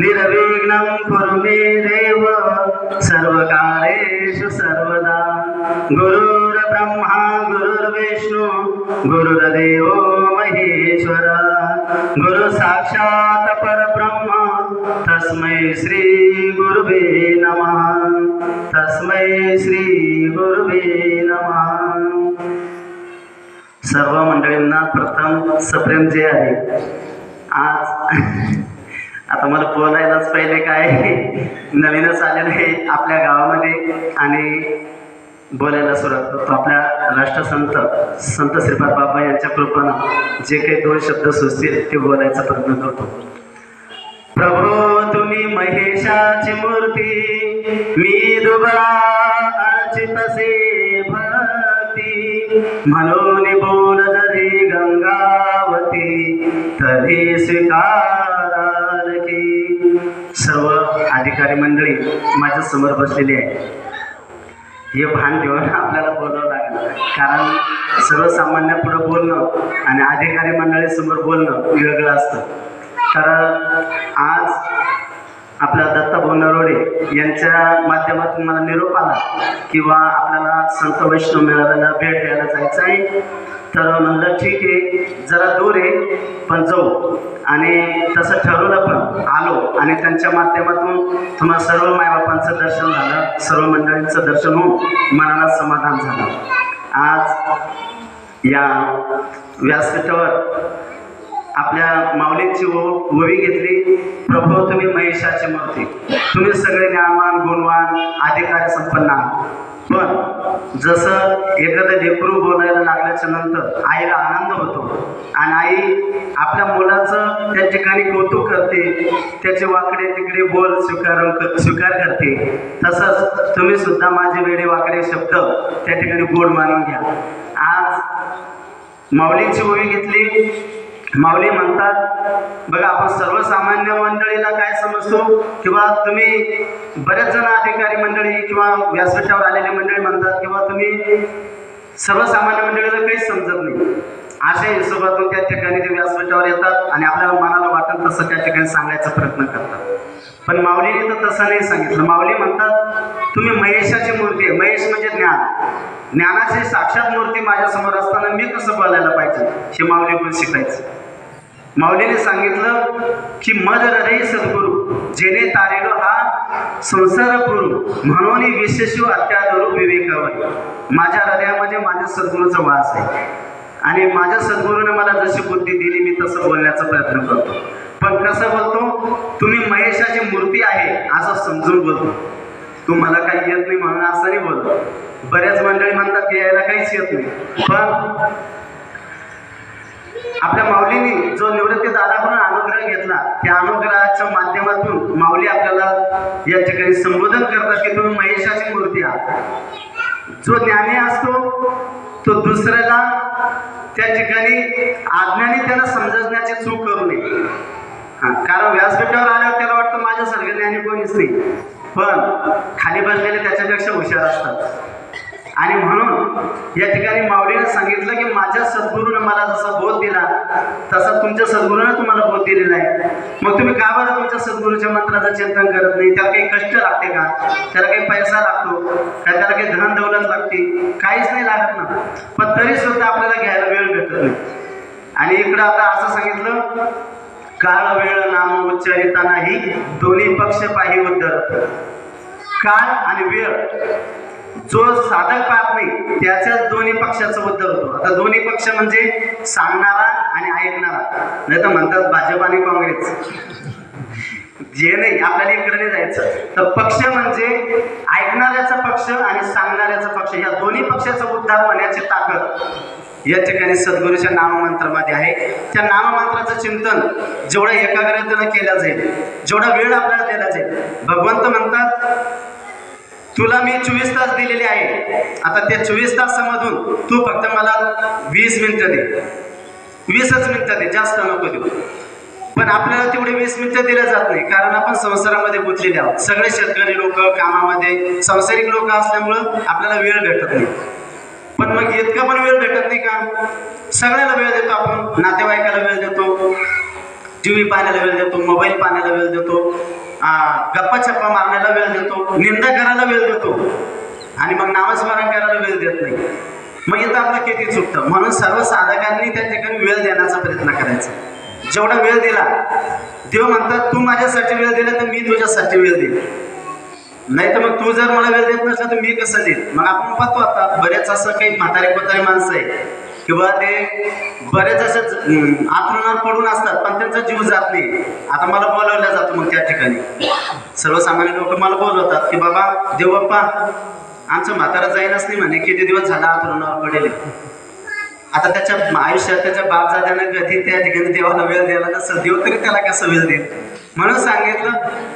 निर्विघ्नं कुरु मे देव सर्वकारेषु सर्वदा गुरुर्ब्रह्मा गुरुर्विष्णु गुरुर्देवो महेश्वर गुरु साक्षात् परब्रह्म तस्मै श्री गुरुवे नमः तस्मै श्री गुरुवे नमः सर्व मंडळींना प्रथम सप्रेम जे आहे आज आता मला बोलायलाच पहिले काय नवीनच आलेलं आहे आपल्या गावामध्ये आणि बोलायला सुरुवात करतो. आपल्या राष्ट्रसंत संत श्रीपाद बाबा यांच्या कृपानं जे काही दोन शब्द सुचतील ते बोलायचा प्रयत्न करतो. प्रभो तुम्ही महेशाची मूर्ती मी दुबळा अर्चितसे भक्ती. म्हणून बोल जरी गंगावती तरी स्वीकार सर्व अधिकारी मंडळी माझ्यासमोर बसलेली आहे हे भान ठेवून आपल्याला बोलावं लागेल कारण सर्वसामान्य पुढं बोलणं आणि अधिकारी मंडळीसमोर बोलणं वेगळं असतं. तर आज आपल्या दत्ता नरोडे यांच्या माध्यमातून मला निरोप आला किंवा आपल्याला संत वैष्णव मेळाव्याला भेट द्यायला जायचं आहे. तर म्हणलं ठीक आहे जरा दूर आहे पण जाऊ. आणि तसं ठरवलं पण आलो आणि त्यांच्या माध्यमातून तुम्हाला सर्व मायबापांचं दर्शन झालं सर्व मंडळींचं दर्शन होऊन मनाला समाधान झालं. आज या व्यासपीठावर आपल्या माऊलींची ओ ओवी घेतली. प्रभू तुम्ही महेशाची मूर्ती. तुम्ही सगळे ज्ञानवान गुणवान अधिकार संपन्न आहात. पण जसं एखादं लेकरू बोलायला लागल्याच्या नंतर आईला आनंद होतो आणि आई आपल्या मुलाचं त्या ठिकाणी कौतुक करते त्याचे वाकडे तिकडे बोल स्वीकार स्वीकार करते. तसंच तुम्ही सुद्धा माझे वेडे वाकडे शब्द त्या ठिकाणी गोड मानून घ्या. आज माऊलींची ओवी घेतली माऊली म्हणतात बघा आपण सर्वसामान्य मंडळीला काय समजतो? किंवा तुम्ही बरेच जण अधिकारी मंडळी किंवा व्यासपीठावर आलेली मंडळी म्हणतात किंवा तुम्ही सर्वसामान्य मंडळीला काहीच समजत नाही. अशा हिशोबातून त्या ठिकाणी ते व्यासपीठावर येतात आणि आपल्याला मनाला वाटत तसं त्या ठिकाणी सांगायचा प्रयत्न करतात. पण माऊलीने तर तसं नाही सांगितलं. माऊली म्हणतात तुम्ही महेशाची मूर्ती आहे. महेश म्हणजे ज्ञान. ज्ञानाची साक्षात मूर्ती माझ्यासमोर असताना मी कसं बोलायला पाहिजे? हे माऊली पण शिकायचं. माऊलीने सांगितलं की मद हृदय सद्गुरु जेने तारेलो हा संसार गुरु. म्हणून विशेष अत्यादरू विवेकावर. माझ्या हृदयामध्ये माझ्या सद्गुरूचा वास आहे. आणि माझ्या सद्गुरूने मला जशी बुद्धी दिली मी तसं बोलण्याचा प्रयत्न करतो. पण कसं बोलतो? तुम्ही महेशाची मूर्ती आहे असं समजून बोलतो. तुम्हाला काही येत नाही म्हणून असं नाही बोलतो. बऱ्याच मंडळी म्हणतात की यायला काहीच येत नाही. पण आपल्या माऊलीने जो निवृत्ती दादाकडून अनुग्रह घेतला त्या अनुग्रहाच्या माध्यमातून माऊली आपल्याला या ठिकाणी संबोधन करतात की तुम्ही महेशाची मूर्ती आहात. जो ज्ञानी असतो तो दुसऱ्याला त्या ठिकाणी आज्ञाने त्याला समजण्याची चूक करू नये. हा कारण व्यासपीठावर आल्यावर त्याला वाटतं माझ्यासारखं ज्ञानी कोणीच नाही. पण खाली बसलेले त्याच्यापेक्षा हुशार असतात. आणि म्हणून या ठिकाणी माऊलीने सांगितलं की माझ्या सद्गुरूने मला जसा बोध दिला तसा तुमच्या सद्गुरूने तुम्हाला बोध दिलेला आहे. मग तुम्ही का बरं तुमच्या सद्गुरूच्या मंत्राचं चिंतन करत नाही? त्याला काही कष्ट लागते का? त्याला काही पैसा लागतो का? त्याला काही धन दौलत लागते? काहीच नाही लागत ना. पण तरी सुद्धा आपल्याला घ्यायला वेळ भेटत नाही. आणि इकडं आता असं सांगितलं काळ वेळ नाम उच्चारिता नाही दोन्ही पक्ष पाही उद्धर काळ आणि वेळ. जो साधक पाहत नाही त्याच्याच दोन्ही पक्षाचा उद्धर होतो. आता दोन्ही पक्ष म्हणजे सांगणारा आणि ऐकणारा. नाही तर म्हणतात भाजप आणि काँग्रेस. जे नाही आपल्याला इकडे नाही जायचं. तर पक्ष म्हणजे ऐकणाऱ्याचा पक्ष आणि सांगणाऱ्याचा पक्ष. या दोन्ही पक्षाचा उद्धार होण्याची ताकद. या ठिकाणी सद्गुरूच्या नाममंत्रामध्ये आहे. त्या नाममंत्राचं चिंतन जेवढं एकाग्रतेनं केलं जाईल जेवढा वेळ आपल्याला दिला जाईल. भगवंत म्हणतात तुला मी चोवीस तास दिलेले आहे. आता त्या चोवीस तासामधून तू फक्त मला वीस मिनिटं दे. वीसच मिनिटं दे जास्त नको देऊ. पण आपल्याला तेवढे वीस मिनिटं दिल्या जात नाही कारण आपण संसारामध्ये गुंतलेले आहोत. सगळे शेतकरी लोक कामामध्ये संसारिक लोक असल्यामुळं आपल्याला वेळ भेटत नाही. पण मग इतका पण वेळ भेटत नाही का? सगळ्याला वेळ देतो आपण. नातेवाईकाला वेळ देतो. टी व्ही पाहण्याला वेळ देतो. मोबाईल पाहण्याला वेळ देतो. गप्पा छप्पा मारण्याला वेळ देतो निंदा करायला वेळ देतो. आणि मग नामस्मरण करायला वेळ देत नाही. मग इथं आपलं किती चुकतं म्हणून सर्व साधकांनी त्या ठिकाणी वेळ देण्याचा प्रयत्न करायचा. जेवढा वेळ दिला देव म्हणतात तू माझ्यासाठी वेळ दिला तर मी तुझ्यासाठी वेळ देईन. नाही तर मग तू जर मला वेळ देत नसला तर मी कसं देईन? मग आपण पाहतो आता बरेच असं काही म्हातारे कोतारे माणसं आहे किंवा ते बरेच असे आत्मनात पडून असतात पण त्यांचा जीव जात नाही. आता मला बोलवलं जातं मग त्या ठिकाणी. सर्वसामान्य लोक मला बोलवतात की बाबा देव बाप्पा आमचं म्हातारा जाईनच नाही म्हणे किती दिवस झाला आतरुणावर पडेल आता त्याच्या आयुष्यात त्याच्या बापजाद्यानं कधी त्या ठिकाणी देवाला वेळ द्यायला नसेल देव तरी त्याला कसं वेळ देईल? म्हणून सांगितलं.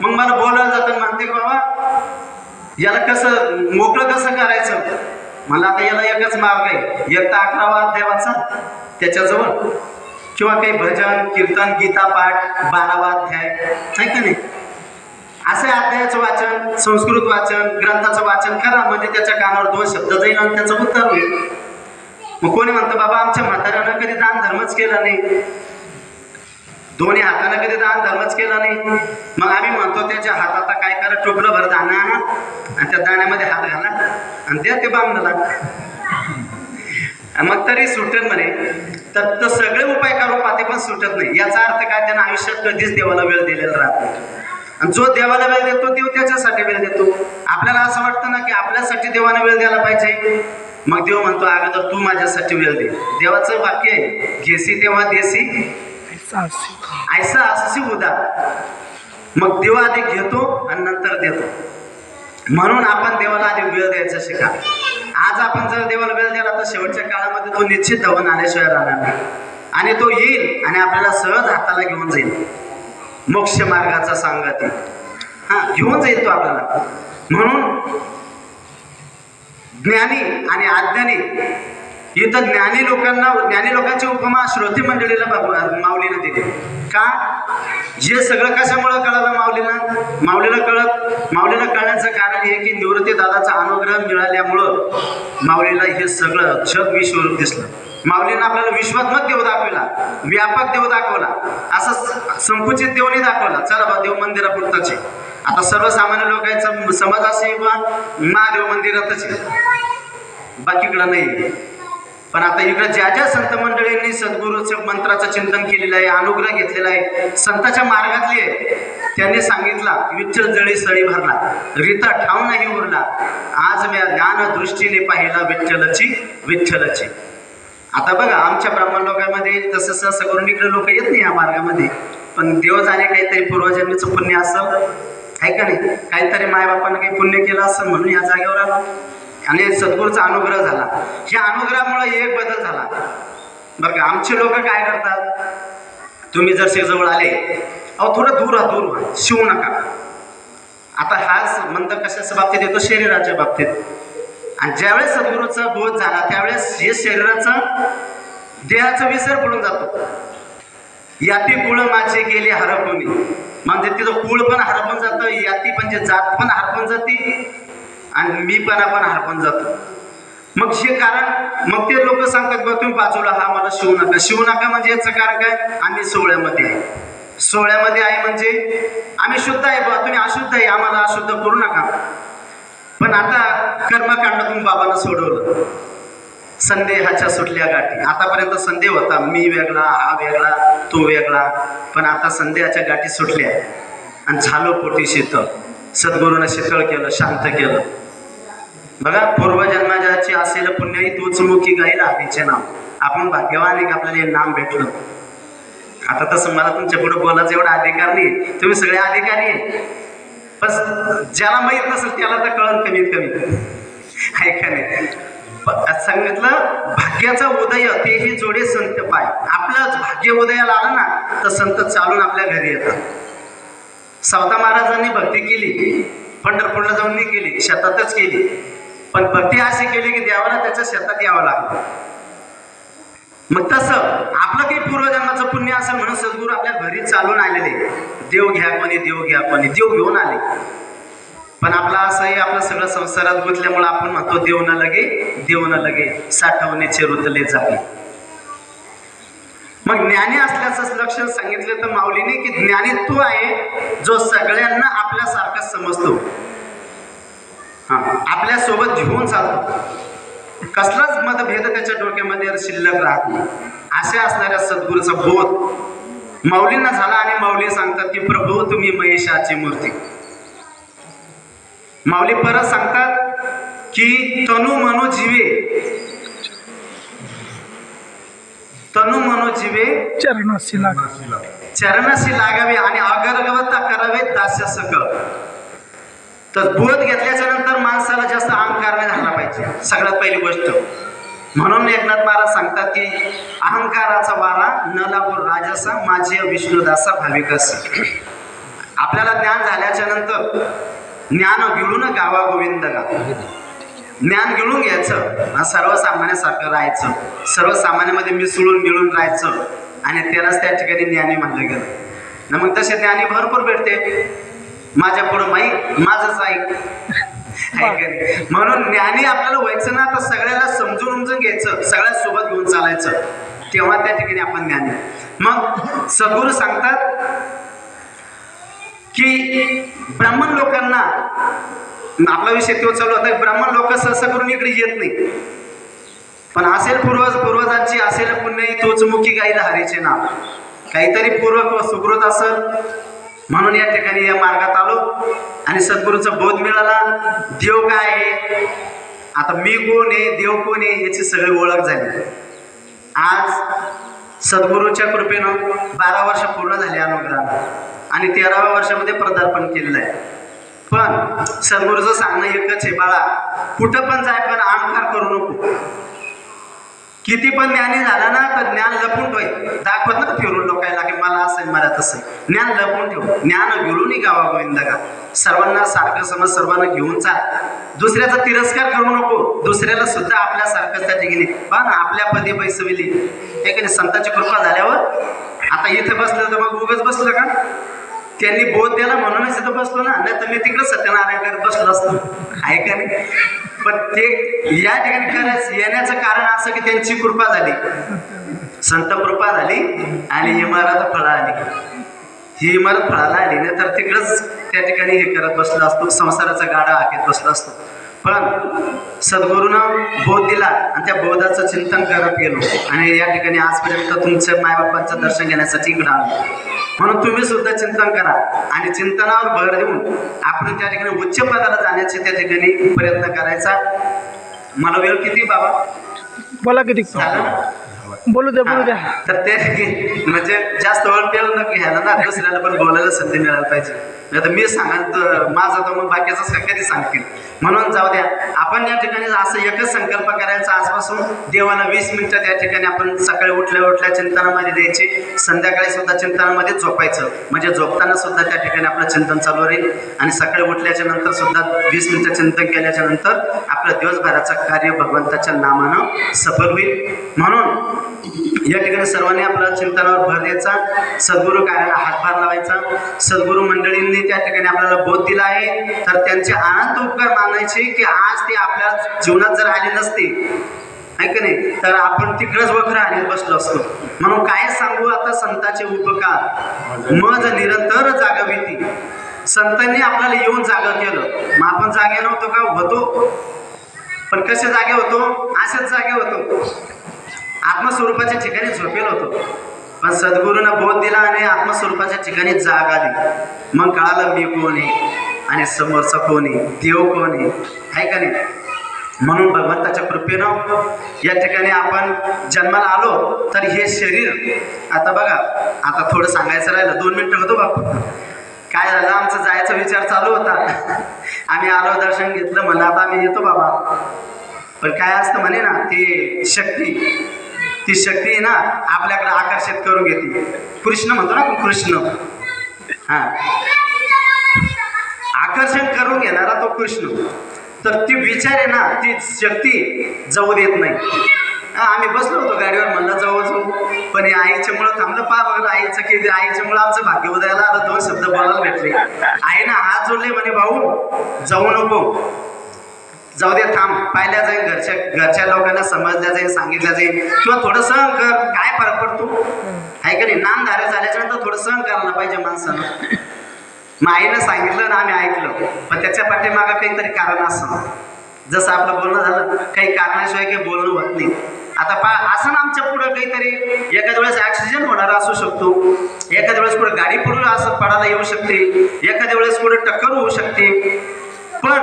मग मला बोलायला जातं म्हणते की बाबा याला कसं मोकळं कसं करायचं? मला आता याला एकच मार्ग आहे. एक तर अकरावा अध्यायाचा त्याच्याजवळ. किंवा काही भजन कीर्तन गीता पाठ बारावा अध्याय. आहे का नाही? असे अध्यायाचं वाचन संस्कृत वाचन ग्रंथाचं वाचन करा. म्हणजे त्याच्या कानावर दोन शब्द जाईल आणि त्याचं उत्तर होईल. मग कोणी म्हणतं बाबा आमच्या म्हाताऱ्यानं कधी दान धर्मच केला नाही. दोन्ही हाताने कधी दान धर्मच केला नाही. मग आम्ही म्हणतो त्याच्या हातात काय करा टोपलं भर दाना आणि. त्या दाण्यामध्ये हात घाला आणि द्या ते बामणाला मग तरी सुटत म्हणे. तर तर सगळे उपाय करू पाते पण सुटत नाही. याचा अर्थ काय? त्यांना आयुष्यात कधीच देवाला वेळ दिलेला राहत नाही. आणि जो देवाला वेळ देतो देव त्याच्यासाठी वेळ देतो. आपल्याला असं वाटतं ना की आपल्यासाठी देवाने वेळ द्यायला पाहिजे. मग देव म्हणतो अगोदर तू माझ्यासाठी वेळ दे. देवाचं वाक्य आहे घेसी तेव्हा देसी ऐसा असशी उदा मग देव आधी घेतो आणि नंतर देतो. म्हणून आपण देवाला आधी वेळ द्यायचा शिका. आज आपण जर देवाला वेळ दिला तर शेवटच्या काळामध्ये तो निश्चित धावून आल्याशिवाय राहणार नाही. आणि तो येईल आणि आपल्याला सहज हाताला घेऊन जाईल. मोक्ष मार्गाचा सांगती. हा घेऊन जाईल तो आपल्याला. म्हणून ज्ञानी आणि अज्ञानी इथं ज्ञानी लोकांना ज्ञानी लोकांची उपमा श्रोते मंडळीला माऊलीनं दिली. का? हे सगळं कशामुळं कळालं माऊलीला? माऊलीला कळत माऊलीला कळण्याचं कारण हे की निवृत्ती दादाचा अनुग्रह मिळाल्यामुळं माऊलीला हे सगळं जग विश्वरूप दिसलं. माऊलीनं आपल्याला विश्वात्मक देव दाखवला व्यापक देव दाखवला असं संकुचित देव दाखवला. चला बा देव मंदिरापुरताच. आता सर्वसामान्य लोकांचा समज असे बा महादेव मंदिरातच आहे. बाकीकडं नाही. पण आता इकडं ज्या ज्या संत मंडळींनी सद्गुरूचं मंत्राचं चिंतन केलेलं आहे अनुग्रह घेतलेला आहे संताच्या मार्गातली आहे त्यांनी सांगितला विठ्ठल जळी सळी भरला रीता ठाव नाही उरला. आज मी ज्ञान दृष्टीने पाहिला विठ्ठलची विठ्ठलची. आता बघा आमच्या ब्राह्मण लोकांमध्ये तसं सहसा करून इकडे लोक येत नाही या मार्गामध्ये. पण देव जाणे काहीतरी पूर्वजन्मीचं पुण्य असं आहे का नाही? काहीतरी मायबापानं काही पुण्य केलं असं म्हणून या जागेवर आलो. आणि सद्गुरूचा अनुग्रह झाला. या अनुग्रहामुळे एक बदल झाला. बरं का आमचे लोक काय करतात? तुम्ही जर शेजवळ आले अहो थोडं दूर हा दूर व्हा शिवू नका. आता हाच मंत्र कशाच्या बाबतीत येतो? शरीराच्या बाबतीत. आणि ज्यावेळेस सद्गुरूचा बोध झाला त्यावेळेस हे शरीराचा देहाचा विसर पडून जातो. याती कुळ माझे गेले हरपून. म्हणजे तिथं कुळ पण हरपून जातं याती म्हणजे जात पण हरपून जाते आणि मी पण आपण हरपण जातो. मग हे कारण मग ते लोक सांगतात बघ तुम्ही बाजूला हा मला शिवू नका. शिवू नका म्हणजे याचं कारण काय? आम्ही सोहळ्यामध्ये आहे. सोहळ्यामध्ये आहे म्हणजे आम्ही शुद्ध आहे बा तुम्ही अशुद्ध आहे आम्हाला अशुद्ध करू नका. पण आता कर्मकांडातून बाबांना सोडवलं. संदेहाच्या सुटल्या गाठी. आतापर्यंत संदेह होता मी वेगळा हा वेगळा तो वेगळा. पण आता संदेहाच्या गाठी सुटल्या. आणि झालो पोटी शीतळ सद्गुरूनं शीतळ केलं शांत केलं. बघा पूर्वजन्माची असेल पुण्यही तोच मुखी गाईल आधीचे नाव. आपण भाग्यवान आहे की आपल्याला हे नाम भेटलं. आता तसं मला तुमच्यापुढे बोलायचं एवढा अधिकार नाही. तुम्ही सगळे अधिकारी आहे. पण ज्याला माहीत नसेल त्याला तर कळण कमीत कमी. ऐका नाही? सांगितलं भाग्याचा उदय तेही जोडे संत पाय. आपलंच भाग्य उदयाला आलं ना तर संत चालून आपल्या घरी येतात. सावता महाराजांनी भक्ती केली पंढरपूरला जाऊन नाही केली शेतातच केली. पण भक्ती अशी केली की देवाला त्याच्या शेतात यावं लागलं. मग तसं आपलं काही पूर्वजन्माचं पुण्य असेल म्हणून सद्गुरू आपल्या घरी चालून आलेले. देव घ्या कोणी देव घ्या कोणी देव घेऊन आले. पण आपला असंही आपलं सगळं संसारात गुंतल्यामुळे आपण म्हणतो देव न लगे देव न लगे साठवण्याचे रुतले जावे मग ज्ञानी असल्याचं लक्षण सांगितलं तर माऊलीने की ज्ञानी तो आहे जो सगळ्यांना आपल्यासारखा समजतो. हा आपल्यासोबत घेऊन चालतो. कसलाच मतभेद त्याच्या डोक्यामध्ये शिल्लक राहत नाही. असे असणाऱ्या सद्गुरूचा बोध. माऊलींना झाला आणि माऊली सांगतात की प्रभू तुम्ही महेशाची मूर्ती. माऊली परत सांगतात की तनु मनो जीवे. तनु मनो जीवे चरणाशी लाग. चरणाशी लागावे आणि अगरगवता करावे दास्य सकळ तर बोध घेतल्याच्या नंतर माणसाला जास्त अहंकार नाही झाला पाहिजे. सगळ्यात पहिली गोष्ट. म्हणून एकनाथ महाराज सांगतात की अहंकाराचा वारा न लागू राजसा माझे विष्णुदासा भाविकस. आपल्याला ज्ञान झाल्याच्यानंतर ज्ञान गिळून गावा गोविंद गा ज्ञान गिळून घ्यायचं आणि सर्वसामान्यासारखं राहायचं. सर्वसामान्यामध्ये मिसळून मिळून राहायचं आणि त्यालाच त्या ठिकाणी ज्ञानी म्हणलं गेलं. ना मग तसे ज्ञानी भरपूर भेटते. माझ्या पुढं माईक माझंच ऐक? म्हणून ज्ञानी आपल्याला व्हायचं ना तर सगळ्याला समजून उमजून घ्यायचं. सगळ्या सोबत घेऊन चालायचं. तेव्हा त्या ठिकाणी आपण ज्ञानी. मग सद्गुरू सांगतात की ब्राह्मण लोकांना आपला विषय तो चालू होता ब्राह्मण लोक सहसा करून इकडे येत नाही पण असेल पूर्वज पूर्वजांची असेल पुण्य तोच मुखी गाईल हरीचे नाव. काहीतरी पूर्व सुकृत असल म्हणून या ठिकाणी या मार्गात आलो आणि सद्गुरूचा बोध मिळाला. देव काय आहे? आता मी कोण आहे? देव कोण आहे? याची सगळी ओळख झाली. आज सद्गुरूच्या कृपेनं बारा वर्ष पूर्ण झाली अनुग्रहाला आणि तेराव्या वर्षामध्ये पदार्पण केलेलं आहे. पण सद्गुरूचं सांगणं एकच आहे बाळा कुठं पण जाय पण आमकार करू नको. किती पण ज्ञानी झाला ना तर ज्ञान लपून ठेव. दाखवत ना फिरून डोकायला की मला असं आहे, मला तसं ज्ञान लपून ठेव. ज्ञान घेऊनही गावा गोविंद का सर्वांना सारखं समज सर्वांना घेऊन चाल. दुसऱ्याचा तिरस्कार करू नको. दुसऱ्याला सुद्धा आपल्यासारखंच त्या ठिकाणी. पण आपल्या पदी पैसविली हे की नाही संतांची कृपा झाल्यावर? आता इथे बसलं तर मग उगच बसलं का? त्यांनी बोध दिला म्हणूनच इथं बसलो ना. नाही तर मी तिकडे सत्यनारायण करत बसलो असतो. आहे का नाही? पण ते या ठिकाणी येण्याचं कारण असं की त्यांची कृपा झाली. संत कृपा झाली आणि इमारत फळा आली ही इमारत फळाला आली. नाही तर तिकडंच त्या ठिकाणी हे करत बसलो असतो. संसाराचा गाडा हाकेत बसलो असतो. पण सद्गुरूनं बोध दिला आणि त्या बोधाचं चिंतन करत गेलो. आणि या ठिकाणी आजपर्यंत तुमच्या मायबापांचं दर्शन घेण्यासाठी इकडं आलो. म्हणून तुम्ही सुद्धा चिंतन करा. आणि चिंतनावर भर देऊन आपण त्या ठिकाणी उच्च पदाला जाण्याचे त्या ठिकाणी प्रयत्न करायचा. मला वेळ किती बाबा? बोला किती? बोलू द्या बोलू द्या. तर ते म्हणजे जास्त वेळ पेल न घ्यायला ना. दुसऱ्याला पण बोलायला संधी मिळायला पाहिजे. नाही तर मी सांगाल तर माझं तर मग बाकीचं कधी सांगतील? म्हणून जाऊ द्या. आपण या ठिकाणी असं एकच संकल्प करायचा. आजपासून देवाला वीस मिनिटं त्या ठिकाणी आपण सकाळी उठल्या उठल्या चिंतनामध्ये द्यायचे. संध्याकाळी सुद्धा चिंतनामध्ये झोपायचं. म्हणजे झोपताना सुद्धा त्या ठिकाणी आपलं चिंतन चालू राहील. आणि सकाळी उठल्याच्या नंतर सुद्धा वीस मिनिटं चिंतन केल्याच्यानंतर आपलं दिवसभराचं कार्य भगवंताच्या नामानं सफल होईल. म्हणून या ठिकाणी सर्वांनी आपल्या चिंतनावर भर द्यायचा. सद्गुरू कार्याला हातभार लावायचा. सद्गुरू मंडळींनी त्या ठिकाणी आपल्याला बोध दिला आहे. तर त्यांचे अनंत उपकार म्हणायचे की आज ते आपल्या जीवनात जर आले नसते आहे नाही तर आपण तिकडंच वखर आले बसलो असतो. म्हणून काय सांगू आता संताचे उपकार? मज निरंतर जागविती. संतांनी आपल्याला येऊन जागा केलं. मग आपण जागे नव्हतो का? होतो. पण कसे जागे होतो? अशाच जागे होतो. आत्मस्वरूपाच्या ठिकाणी झोपेल होतो. पण सद्गुरूनं बोध दिला आणि आत्मस्वरूपाच्या ठिकाणी जाग आली. मग कळालं मी कोण आहे आणि समोरचा कोण आहे? देव कोण आहे? आहे का नाही? म्हणून भगवंताच्या कृपेनं या ठिकाणी आपण जन्माला आलो तर हे शरीर आता बघा आता थोडं सांगायचं राहिलं दोन मिनटं होतो बापू. काय झालं? आमचं जायचा विचार चालू होता. आम्ही आलो दर्शन घेतलं म्हणलं आता आम्ही येतो बाबा. पण काय असतं म्हणे ना ते शक्ती. ती शक्ती आहे ना आपल्याकडे आकर्षित करून घेते. कृष्ण म्हणतो ना कृष्ण. हा. आकर्षण करून घेणारा तो कृष्ण. तर ती विचार आहे ना ती शक्ती जाऊ देत नाही. आम्ही बसलो होतो गाडीवर म्हणलं जाऊ जाऊ. पण या आईच्यामुळं थांबलं. पा बघा आईचं की आईच्यामुळं आमचं भाग्य उदयाला आलं दोन शब्द बोलायला भेटले. आई ना हात जोडले म्हणे भाऊ जाऊ नको. जाऊ दे थांब. पाहिल्या जाईल घरच्या घरच्या लोकांना समजल्या जाईल सांगितलं जाईल. किंवा थोडं सहन कर. काय फरक पडतो? आहे का नाही? नामधारक झाल्याच्यानंतर थोडं सहन करायला पाहिजे माणसानं. मग आईनं सांगितलं ना आम्ही ऐकलं. पण त्याच्या पाठीमागं काहीतरी कारण असं जसं आपलं बोलणं झालं काही कारणाशिवाय काही बोलणं होत नाही. आता पा असं ना आमच्या पुढं काहीतरी एखाद्या वेळेस ऍक्सिडेंट होणार असू शकतो. एखाद्या वेळेस पुढे गाडी पुढे असं पडायला येऊ शकते. एखाद्या वेळेस पुढे टक्कर होऊ शकते. पण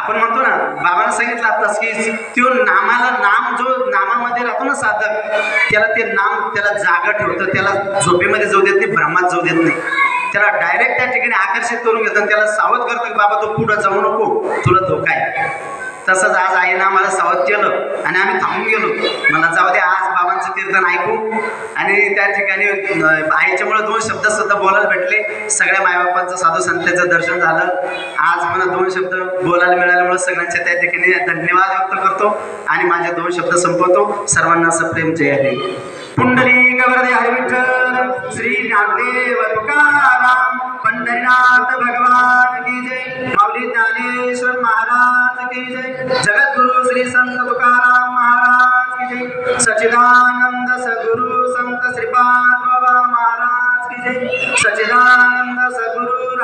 आपण म्हणतो ना बाबांना सांगितलं आताच की तो नामाला नाम जो नामामध्ये राहतो ना साधक त्याला ते नाम त्याला जागा ठेवतं त्याला झोपेमध्ये जाऊ देत नाही भ्रमात जाऊ देत नाही. त्याला डायरेक्ट त्या ठिकाणी आकर्षित करून घेतं त्याला सावध करतं की बाबा तू पुढं जाऊ नको तुला धोका आहे. तसंच आज आईनं आम्हाला सावध केलं आणि आम्ही थांबून गेलो. मला जाऊ दे आज बाबांचं कीर्तन ऐकू. आणि त्या ठिकाणी आईच्यामुळे दोन शब्द सुद्धा बोलायला भेटले. सगळ्या मायबापांचं साधू संतांचं दर्शन झालं. आज मला दोन शब्द बोलायला मिळाल्यामुळे सगळ्यांच्या त्या ठिकाणी धन्यवाद व्यक्त करतो आणि माझे दोन शब्द संपवतो. सर्वांना असं जय हरी. पुंडली गवरदे हरी विठ्ठल श्री ज्ञानदेव तुकाराम. पंढरीनाथ भगवान की जय. माऊली ज्ञानेश्वर महाराज की जय. जगद्गुरु श्री संत तुकाराम महाराज की जय. सचिदानंद सद्गुरु संत श्रीपाद बाबा महाराज की जय. सचिदानंद सद्गुरु